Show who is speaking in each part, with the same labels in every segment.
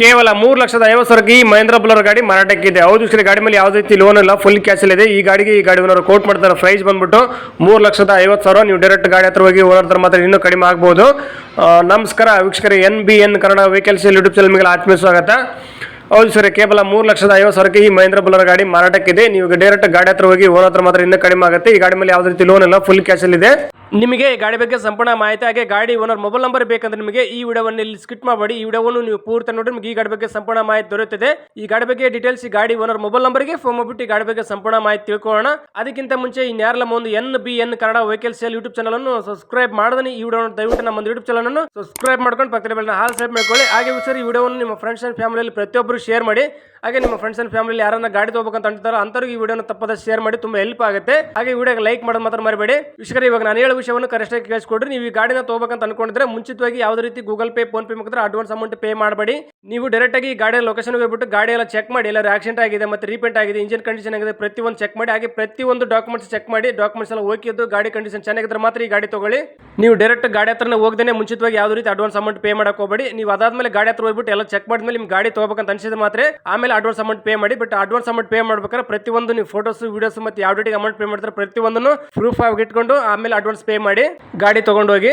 Speaker 1: ಕೇವಲ ಮೂರು ಲಕ್ಷದ ಐವತ್ತು ಸಾವಿರಕ್ಕೆ ಈ ಮಹೇಂದ್ರ ಬುಲರ್ ಗಾಡಿ ಮಾರಾಟಕ್ಕಿದೆ ಹೌದು ಸರಿ ಗಾಡಿ ಮೇಲೆ ಯಾವುದೇ ರೀತಿ ಲೋನ್ ಇಲ್ಲ ಫುಲ್ ಕ್ಯಾಶ್ ಇದೆ. ಈ ಗಾಡಿಗೆ ಈ ಗಾಡಿ ಓನರ್ ಕೋಟ್ ಮಾಡ್ತಾರೆ ಪ್ರೈಸ್ ಬಂದ್ಬಿಟ್ಟು ಮೂರು ಲಕ್ಷದ ಐವತ್ತು ಸಾವಿರ. ನೀವು ಡೈರೆಕ್ಟ್ ಗಾಡಿ ಹತ್ರ ಹೋಗಿ ಓನರ್ ಮಾತ್ರ ಇನ್ನೂ ಕಡಿಮೆ ಆಗ್ಬೋದು. ನಮಸ್ಕಾರ, ವೀಕ್ಷಕರ N B N Kannada vehicles YouTube channel ಮೇಲೆ ಆತ್ಮೀಯ ಸ್ವಾಗತ. ಹೌದು ಸರ್, ಕೇವಲ ಮೂರು ಲಕ್ಷದ ಐವತ್ತು ಸಾವಿರಕ್ಕೆ ಈ ಮಹೇಂದ್ರ ಬುಲರ್ ಗಾಡಿ ಮಾರಾಟಕ್ಕಿದೆ. ನೀವು ಡೈರೆಕ್ಟ್ ಗಾಡಿ ಹತ್ರ ಹೋಗಿ ಓನ್ ಹತ್ರ ಮಾತ್ರ ಇನ್ನೂ ಕಡಿಮೆ ಆಗುತ್ತೆ. ಈ ಗಾಡಿ ಮೇಲೆ ಯಾವುದೇ ರೀತಿ ಲೋನ್ ಇಲ್ಲ ಫುಲ್ ಕ್ಯಾಶ್ ಇದೆ. ನಿಮಗೆ ಈ ಗಾಡಿ ಬಗ್ಗೆ ಸಂಪೂರ್ಣ ಮಾಹಿತಿ, ಹಾಗೆ ಗಾಡಿ ಓನರ್ ಮೊಬೈಲ್ ನಂಬರ್ ಬೇಕಂದ್ರೆ ನಿಮಗೆ ಈ ವಿಡಿಯೋವನ್ನು ಇಲ್ಲಿ ಸ್ಕಿಟ್ ಮಾಡಿ. ಈ ವಿಡಿಯೋವನ್ನು ನೀವು ಪೂರ್ತಿ ನೋಡಿ, ನಿಮಗೆ ಈ ಗಾಡಿ ಬಗ್ಗೆ ಸಂಪೂರ್ಣ ಮಾಹಿತಿ ದೊರೆಯುತ್ತದೆ. ಈ ಗಾಡಿ ಬಗ್ಗೆ ಡೀಟೇಲ್ಸ್ ಈ ಗಾಡಿ ಓನರ್ ಮೊಬೈಲ್ ನಂಬರ್ಗೆ ಫೋನ್ ಮಾಡಿಬಿಟ್ಟು ಈ ಗಾಡಿ ಬಗ್ಗೆ ಸಂಪೂರ್ಣ ಮಾಹಿತಿ ತಿಳ್ಕೊಳ್ಳೋಣ. ಅದಕ್ಕಿಂತ ಮುಂಚೆ ಇನ್ಯಾರಲ್ಲ ಒಂದು N B N Kannada vehicle sale YouTube channel ಅನ್ನು ಸಬ್ಸ್ಕ್ರೈಬ್ ಮಾಡಿದ್ರೆ ಈ ವಿಡಿಯೋ ದಯವಿಟ್ಟು ನಮ್ಮ ಒಂದು ಯೂಟ್ಯೂಬ್ ಚಾನಲ್ ಅನ್ನು ಸಬ್ಸ್ಕ್ರೈಬ್ ಮಾಡ್ಕೊಂಡು ಪಕ್ಕದ ಮೇಲೆ ಹಾಲ್ ಸೈಡ್ ಮಾಡ್ಕೊಳ್ಳಿ. ಹಾಗೆ ಸರ್ ಈ ವಿಡಿಯೋವನ್ನು ನಿಮ್ಮ ಫ್ರೆಂಡ್ಸ್ ಅಂಡ್ ಫ್ಯಾಮಿಲಿಯಲ್ಲಿ ಪ್ರತಿಯೊಬ್ಬರು ಶೇರ್ ಮಾಡಿ ಹಾಗೆ ನಿಮ್ಮ ಫ್ರೆಂಡ್ಸ್ ಅಂಡ್ ಫ್ಯಾಮಿಲಿ ಯಾರನ್ನ ಗಾಡಿ ತಗೋಬೇಕಂತ ಅಂತಾರೋ ಅಂತವ್ರಿಗೆ ಈ ವಿಡಿಯೋನ ತಪ್ಪದ ಶೇರ್ ಮಾಡಿ ತುಂಬಾ ಹೆಲ್ಪ್ ಆಗುತ್ತೆ. ಹಾಗೆ ವಿಡಿಯೋಗೆ ಲೈಕ್ ಮಾಡೋದು ಮಾತ್ರ ಮರಿಬೇಡಿ. ವಿಷಯ ಇವಾಗ ನಾನು ಹೇಳೋ ವಿಷಯವನ್ನು ಕರೆಕ್ಟ್ ಆಗಿ ಕೇಳಿಸ್ಕೊಡ್ರಿ. ನೀವು ಈ ಗಾಡಿನ ತಗೋಬೇಕಂತ ಅನ್ಕೊಂಡಿದ್ರೆ ಮುಂಚಿತವಾಗಿ ಯಾವುದೇ ರೀತಿ ಗೂಗಲ್ ಪೇ ಫೋನ್ ಪೇ ಮುಖಾಂತರ ಅಡ್ವಾನ್ಸ್ ಅಮೌಂಟ್ ಪೇ ಮಾಡಬೇಡಿ. ನೀವು ಡೈರೆಕ್ಟ್ ಆಗಿ ಗಾಡಿಯ ಲೊಕೇಶನ್ ಹೋಗ್ಬಿಟ್ಟು ಗಾಡಿ ಎಲ್ಲ ಚೆಕ್ ಮಾಡಿ ಎಲ್ಲ ಆಕ್ಸಿಡೆಂಟ್ ಆಗಿದೆ ಮತ್ತೆ ರೀಪೇಂಟ್ ಆಗಿದೆ ಇಂಜಿನ್ ಕಂಡೀಷನ್ ಆಗಿದೆ, ಪ್ರತಿಯೊಂದು ಚೆಕ್ ಮಾಡಿ, ಹಾಗೆ ಪ್ರತಿಯೊಂದು ಡಾಕ್ಯುಮೆಂಟ್ಸ್ ಚೆಕ್ ಮಾಡಿ ಡಾಕ್ಯುಮೆಂಟ್ಸ್ ಎಲ್ಲ ಓಕೆ ಇದ್ದು ಗಾಡಿ ಕಂಡೀಷನ್ ಚೆನ್ನಾಗಿದ್ರೆ ಮಾತ್ರ ಈ ಗಾಡಿ ತಗೊಳ್ಳಿ. ನೀವು ಡೈರೆಕ್ಟ್ ಗಾಡಿ ಹತ್ರನೇ ಹೋಗದೇನೆ ಮುಂಚಿತವಾಗಿ ಯಾವುದೇ ರೀತಿ ಅಡ್ವಾನ್ಸ್ ಅಮೌಂಟ್ ಪೇ ಮಾಡಕ್ ಹೋಗಬೇಡಿ. ನೀವು ಅದಾದ್ಮೇಲೆ ಗಾಡಿ ಹತ್ರ ಹೋಗ್ಬಿಟ್ಟು ಎಲ್ಲ ಚೆಕ್ ಮಾಡಿದ್ಮೇಲೆ ನಿಮ್ಗೆ ಗಾಡಿ ತಗೋಬೇಕಂತ ಅನ್ಸಿದ್ರೆ ಮಾತ್ರ ಆಮೇಲೆ ಅಡ್ವಾನ್ಸ್ ಅಮೌಂಟ್ ಪೇ ಮಾಡಿ ಬಟ್ ಅಡ್ವಾನ್ಸ್ ಅಮೌಂಟ್ ಪೇ ಮಾಡ್ಬೇಕಾದ್ರೆ ಪ್ರತಿಯೊಂದು ನೀವು ಫೋಟೋಸ್ ವೀಡಿಯೋಸ್ ಮತ್ತೆ ಯಾವ ಡೇಟಿಗೆ ಅಮೌಂಟ್ ಪೇ ಮಾಡ್ತಾರೆ ಪ್ರತಿಯೊಂದನ್ನು ಪ್ರೂಫ್ ಆಗಿ ಇಟ್ಕೊಂಡು ಆಮೇಲೆ ಅಡ್ವಾನ್ಸ್ ಪೇ ಮಾಡಿ ಗಾಡಿ ತಗೊಂಡೋಗಿ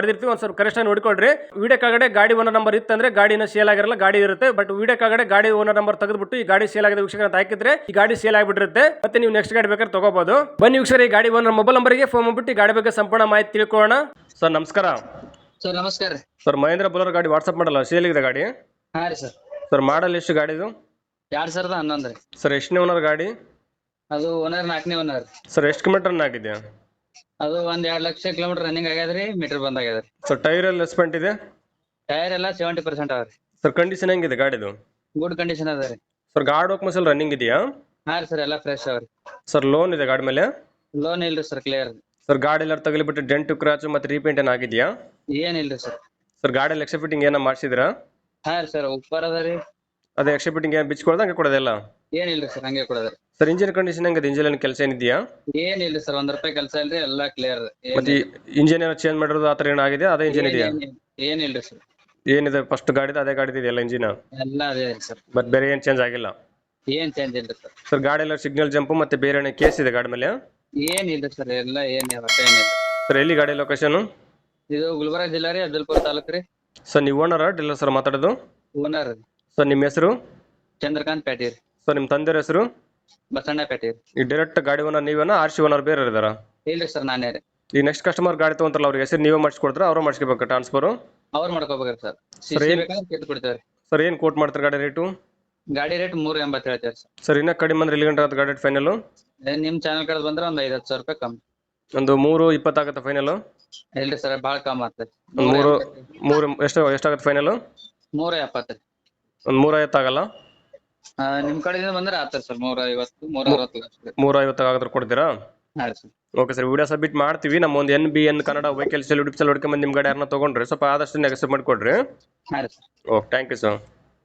Speaker 1: ಬರ್ದಿರ್ತೀವಿ ಒಂದು ಸ್ವಲ್ಪ ಕರೆಕ್ಷನ್ ನೋಡ್ಕೊಳ್ರಿ. ವಿಡಿಯೋ ಕಾಗಡೆ ಗಾಡಿ ಓನರ್ ನಂಬರ್ ಇತ್ತಂದ್ರೆ ಗಾಡಿನ ಸೇಲ್ ಆಗಿರಲ್ಲ ಗಾಡಿ ಇರುತ್ತೆ. ಬಟ್ ವಿಡಿಯೋ ಕಾಗಡೆ ಗಾಡಿ ಓನರ್ ನಂಬರ್ ತೆಗೆದ್ಬಿಟ್ಟು ಈ ಗಾಡಿ ಸೇಲ್ ಆಗಿದೆ ವೀಕ್ಷಕರ ಹಾಕಿದ್ರೆ ಈ ಗಾಡಿ ಸೇಲ್ ಆಗಿಬಿಟ್ಟಿರುತ್ತೆ. ಮತ್ತೆ ನೀವು ನೆಕ್ಸ್ಟ್ ಗಾಡಿ ಬೇಕಾದ್ರೆ ತಗೋಬಹುದು ಬನ್ನಿ ವೀಕ್ಷಕರ ಈ ಗಾಡಿ ಓನರ್ ಮೊಬೈಲ್ ನಂಬರ್ಗೆ ಫೋನ್ ಮಾಡ್ಬಿಟ್ಟು ಗಾಡಿ ಬಗ್ಗೆ ಸಂಪೂರ್ಣ ಮಾಹಿತಿ ತಿಳ್ಕೊಳ್ಳೋಣ. ಸರ್ ನಮಸ್ಕಾರ.
Speaker 2: ಸರ್ ನಮಸ್ಕಾರ
Speaker 1: ಸರ್ ಮಹೇಂದ್ರ ಬುಲರ್ ಗಾಡಿ ವಾಟ್ಸ್ಆಪ್ ಮಾಡಲ್ಲ ಸೇಲ್ ಇದೆ ಗಾಡಿ?
Speaker 2: ಹಾ ರೀ ಸರ್.
Speaker 1: ಸರ್ ಮಾಡಲ್ ಎಷ್ಟು ಗಾಡಿದು
Speaker 2: ಎರಡು ಸಾವಿರದ ಹನ್ನೊಂದು ರೀ.
Speaker 1: ಸರ್ ಎಷ್ಟನೇ ಓನರ್ ಗಾಡಿ?
Speaker 2: ಅದು ಓನರ್ ನಾಲ್ಕನೇ ಓನರ್
Speaker 1: ಸರ್ ಎಷ್ಟು ಕಿಲೋಮೀಟರ್ ಆಗಿದೆ?
Speaker 2: ಅದು ಒಂದ್ ಎರಡ್ ಲಕ್ಷ ಕಿಲೋಮೀಟರ್ ರನ್ನಿಂಗ್ ಆಗ್ಯದ್ರಿ ಮೀಟರ್ ಬಂದ್ ಆಗ್ಯದ್ರಿ.
Speaker 1: ಸರ್ ಟೈರ್ ಎಲ್ಲ ಸ್ಪೆಂಟ್ ಇದೆ?
Speaker 2: ಟೈರ್ ಎಲ್ಲ ಸೆವೆಂಟಿ ಪರ್ಸೆಂಟ್ ಅವ ರೀ.
Speaker 1: ಸರ್ ಕಂಡೀಷನ್ ಹೆಂಗಿದೆ ಗಾಡಿದು?
Speaker 2: ಗುಡ್ ಕಂಡೀಷನ್ ಅದ ರೀ.
Speaker 1: ಸರ್ ಗಾಡ್ ಹೋಗ್ ಮಸಲ್ ರನ್ನಿಂಗ್ ಇದೆಯಾ?
Speaker 2: ಹಾ ರೀ ಸರ್ ಎಲ್ಲ ಫ್ರೆಶ್ ಅವ ರೀ.
Speaker 1: ಸರ್ ಲೋನ್ ಇದೆ ಗಾಡಿ ಮೇಲೆ?
Speaker 2: ಲೋನ್ ಇಲ್ರಿ ಸರ್ ಕ್ಲಿಯರ್
Speaker 1: ಸರ್ ಗಾಡಿ ಎಲ್ಲ ತಗಲಿಬಿಟ್ಟು ಡೆಂಟು ಕ್ರಾಚ್ ಮತ್ತೆ ರೀಪೇಂಟ್ ಏನು ಆಗಿದೆಯಾ?
Speaker 2: ಏನಿಲ್ರಿ ಸರ್.
Speaker 1: ಸರ್ ಗಾಡಿ ಎಕ್ಸ್ಟ್ರಾ ಫಿಟ್ಟಿಂಗ್ ಏನೋ ಮಾಡಿಸಿದ್ರಾ?
Speaker 2: ಹಾ ರೀ ಸರ್ ಉಪ್ಪರ್ ಅದ ರೀ.
Speaker 1: ಅದೇ ಎಕ್ಸ್ಟ್ರಾ ಫಿಟ್ಟಿಂಗ್ ಏನು ಬಿಚ್ಕೊಳ್ದ ಹಂಗೆ ಕೊಡೋದಿಲ್ಲ?
Speaker 2: ಏನಿಲ್ರಿ ಸರ್ ಹಂಗೆ ಕೊಡೋದ್ರಿ.
Speaker 1: ಸರ್ ಇಂಜಿನ್ ಕಂಡೀಷನ್ ಹೆಂಗಿದೆ? ಇಂಜಿನ್ ಏನ್ ಕೆಲಸ ಏನಿದೆಯಾ?
Speaker 2: ಏನಿಲ್ಲ ಸರ್ ಒಂದ್ ರೂಪಾಯಿ ಕೆಲಸ ಇಲ್ರಿ ಎಲ್ಲಾ ಕ್ಲಿಯರ್
Speaker 1: ಮತ್ತೆ ಇಂಜಿನ್ ಏನೋ ಚೇಂಜ್ ಮಾಡಿರೋದು ಆತರ ಏನಾಗಿದೆ ಏನೋ ಅದೇ ಇಂಜಿನ್ ಇದೆಯಾ?
Speaker 2: ಏನಿಲ್ರಿ ಸರ್.
Speaker 1: ಏನಿದೆ? ಫಸ್ಟ್ ಗಾಡಿದು ಅದೇ ಗಾಡಿದು ಇದೆಯಲ್ಲ ಇಂಜಿನ್?
Speaker 2: ಎಲ್ಲಾ ಅದೇ ಸರ್.
Speaker 1: ಮತ್ತೆ ಬೇರೆ ಏನ್ ಚೇಂಜ್ ಆಗಿಲ್ಲ?
Speaker 2: ಏನ್ ಚೇಂಜ್ ಇಲ್ರಿ ಸರ್.
Speaker 1: ಸರ್ ಗಾಡಿ ಎಲ್ಲ ಸಿಗ್ನಲ್ ಜಂಪ್ ಮತ್ತೆ ಬೇರೆ ಏನೋ ಕೇಸ್ ಇದೆ ಗಾಡಿ ಮೇಲೆ?
Speaker 2: ಏನಿಲ್ರಿ ಸರ್ ಎಲ್ಲ ಏನ್ ಏನಿಲ್ಲ.
Speaker 1: ಸರ್ ಎಲ್ಲಿ ಗಾಡಿ ಲೊಕೇಶನ್
Speaker 2: ಇದು ಗುಲ್ಬರ್ಗ ಜಿಲ್ಲಾ ರೀ ಅಬ್ದುಲ್ಪುರ ತಾಲೂಕ್ ರೀ.
Speaker 1: ಸರ್ ನೀವು ಓನರ್ ಡೀಲರ್ ಸರ್ ಮಾತಾಡೋದು?
Speaker 2: ಓನರ್
Speaker 1: ಸರ್ ನಿಮ್ಮ ಹೆಸರು?
Speaker 2: ಚಂದ್ರಕಾಂತ್ ಪ್ಯಾಟಿ ರೀ
Speaker 1: ಸರ್ ನಿಮ್ಮ ತಂದೆಯ ಹೆಸರು?
Speaker 2: ಬಸಣ್ಣ ಪ್ಯಾಟಿ
Speaker 1: ಈ ಡೈರೆಕ್ಟ್ ಗಾಡಿ ಓನರ್ ನೀವೇನ ಆರ್ ಸಿ ಓನರ್ ಬೇರೆ ಇದಾರ
Speaker 2: ಇಲ್ರಿ ಸರ್ ನಾನೇ ರೀ.
Speaker 1: ಈ ನೆಕ್ಸ್ಟ್ ಕಸ್ಟಮರ್ ಗಾಡಿ ತಗೊಂತಾರಲ್ಲ ಅವ್ರಿಗೆ ಹೆಸರು ನೀವೇ ಮಾಡಿಸ್ಕೊಡ್ತಾರೆ ಅವ್ರು ಮಾಡಿಸ್ಕೋಬೇಕು ಟ್ರಾನ್ಸ್ಫರ್
Speaker 2: ಅವ್ರು ಮಾಡ್ಕೋಬೇಕ್ರಿ ಸರ್. ಸಿ
Speaker 1: Sir,
Speaker 2: ಸಿ
Speaker 1: ಏನ್-
Speaker 2: ಬೇಕಾದ್ರೆ ಕೆಟ್ಟು ಕೊಡ್ತೇವೆ ರೀ.
Speaker 1: ಸರ್ ಏನು ಕೋಟ್ ಮಾಡ್ತಾರೆ ಗಾಡಿ ರೇಟು
Speaker 2: ಗಾಡಿ ರೇಟ್ ಮೂರು ಎಂಬತ್ತು ಹೇಳ್ತೇವೆ ಸರ್.
Speaker 1: ಇನ್ನ ಇನ್ನೂ ಕಡಿಮೆ ಅಂದ್ರೆ ಇಲ್ಲಿ ಗಂಟೆ ಆಗುತ್ತೆ ಗಾಡಿ ಫೈನಲ್
Speaker 2: ಏ, ನಿಮ್ ಚಾನಲ್ ಕಡೆ ಬಂದ್ರೆ ಒಂದ್ ಐದ್ ಹತ್ತು ಸಾವಿರ ರೂಪಾಯಿ ಕಮ್ಮಿ.
Speaker 1: ಒಂದು ಮೂರು ಇಪ್ಪತ್ತಾಗುತ್ತೆ ಫೈನಲ್
Speaker 2: ಇಲ್ರಿ ಸರ್ ಭಾಳ ಕಮ್ಮಿ ಆಗ್ತದೆ
Speaker 1: ಮೂರು ಮೂರು ಎಷ್ಟು ಎಷ್ಟಾಗುತ್ತೆ ಫೈನಲ್
Speaker 2: ಮೂರ ಎಪ್ಪತ್ತು ರೀ.
Speaker 1: ಒಂದು ಮೂರ ಐವತ್ತಾಗಲ್ಲ
Speaker 2: ಆ, ನಿಮ್ ಕಡೆಯಿಂದ ಬಂದ್ರೆ ಆಗ್ತದೆ ಸರ್ ಮೂರ ಐವತ್ತು ಮೂರ ಅರವತ್ತು ಅಷ್ಟೇ.
Speaker 1: ಮೂರ ಕೊಡ್ತೀರಾ?
Speaker 2: ಹಾ sir.
Speaker 1: Okay sir video submit ಮಾಡ್ತೀವಿ. ನಮ್ಮ ಒಂದು N B N Kannada vehicles YouTube ಹುಡುಕಿ ಬಂದು ನಿಮ್ಮ ಗಾಡಿ ಯಾರನ್ನ ತೊಗೊಂಡ್ರೆ ಸ್ವಲ್ಪ ಆದಷ್ಟು ನೆಗೆಸಿವ್ ಮಾಡಿಕೊಡ್ರಿ.
Speaker 2: ಹಾ ರೀ sir.
Speaker 1: Okay thank you sir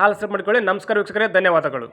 Speaker 1: ಹಾಲ್ ಸಬ್ ಮಾಡ್ಕೊಳ್ಳಿ. ನಮಸ್ಕಾರ ವೀಕ್ಷಕರೇ ಧನ್ಯವಾದಗಳು.